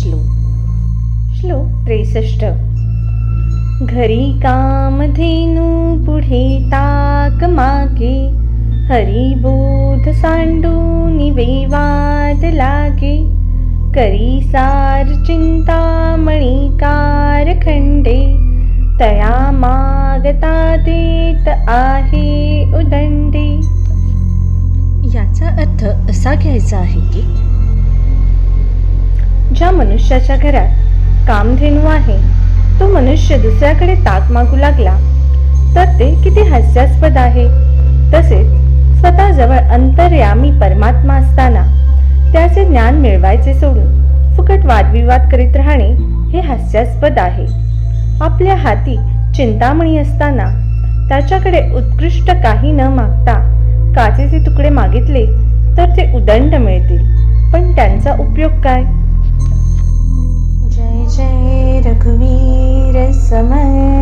श्लोक श्लोक त्रेसष्ट। घरी कामधेनू पुढे ताक मागे। हरिबोध सांडू निवेवाद लागे। करी सार चिंतामणिकार खंडे। तया मागता देत आहे उदंडे। याचा अर्थ असा घ्यायचा आहे की मनुष्याच्या घरात कामधेनू आहे. तो मनुष्य दुसऱ्याकडे ताक मागू लागला. तर ते किती हास्यास्पद आहे. तसेच स्वतःजवळ अंतर्यामी परमात्मा असताना त्याचे ज्ञान मिळवायचे सोडून फुकट वादविवाद करीत राहणे हे हास्यास्पद आहे. आपल्या हाती चिंतामणी असताना त्याच्याकडे उत्कृष्ट काही न मागता काचेचे तुकडे मागितले तर ते उदंड मिळतील. पण त्यांचा उपयोग काय? समय